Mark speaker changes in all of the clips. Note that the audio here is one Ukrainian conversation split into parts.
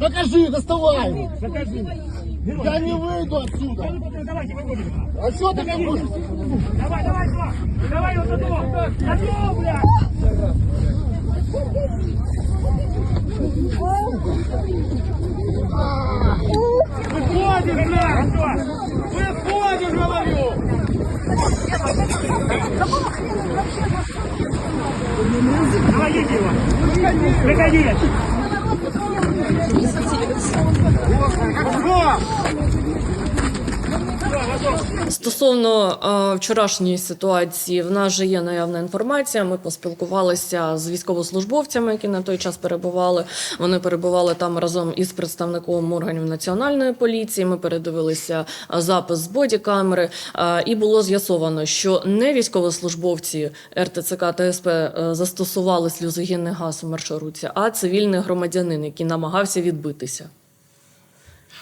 Speaker 1: Покажи доставай его.
Speaker 2: Покажи.
Speaker 1: Я не выйду отсюда.
Speaker 2: Давайте.
Speaker 1: А что ты как будешь?
Speaker 2: Давай, давай, давай. Давай вот этого. Готов, блядь. Выходишь, блядь. Выходишь, говорю. Давай, едь его. Выходи.
Speaker 3: Стосовно е, вчорашньої ситуації, в нас же є наявна інформація. Ми поспілкувалися з військовослужбовцями, які на той час перебували. Вони перебували там разом із представником органів національної поліції. Ми передивилися е, запис з бодікамери, е, і було з'ясовано, що не військовослужбовці РТЦК та СП застосували сльозогінний газ у маршрутці, а цивільний громадянин, який намагався відбитися.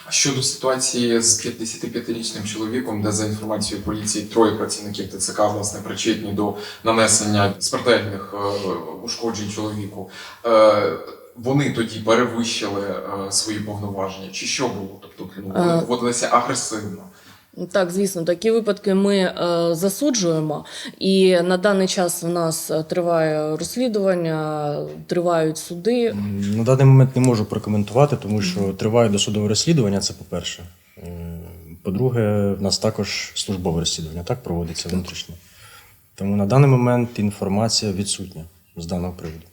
Speaker 4: А щодо ситуації з 55-річним чоловіком, де за інформацією поліції троє працівників ТЦК власне причетні до нанесення смертельних е, ушкоджень чоловіку, е, вони тоді перевищили е, свої повноваження, чи що було? Тобто ну, вони поводилися агресивно.
Speaker 3: Так, звісно, такі випадки ми е, засуджуємо, і на даний час в нас е, триває розслідування, тривають суди.
Speaker 5: На даний момент не можу прокоментувати, тому що триває досудове розслідування, це по-перше. Е, По-друге, в нас також службове розслідування так проводиться внутрішньо. Тому на даний момент інформація відсутня з даного приводу.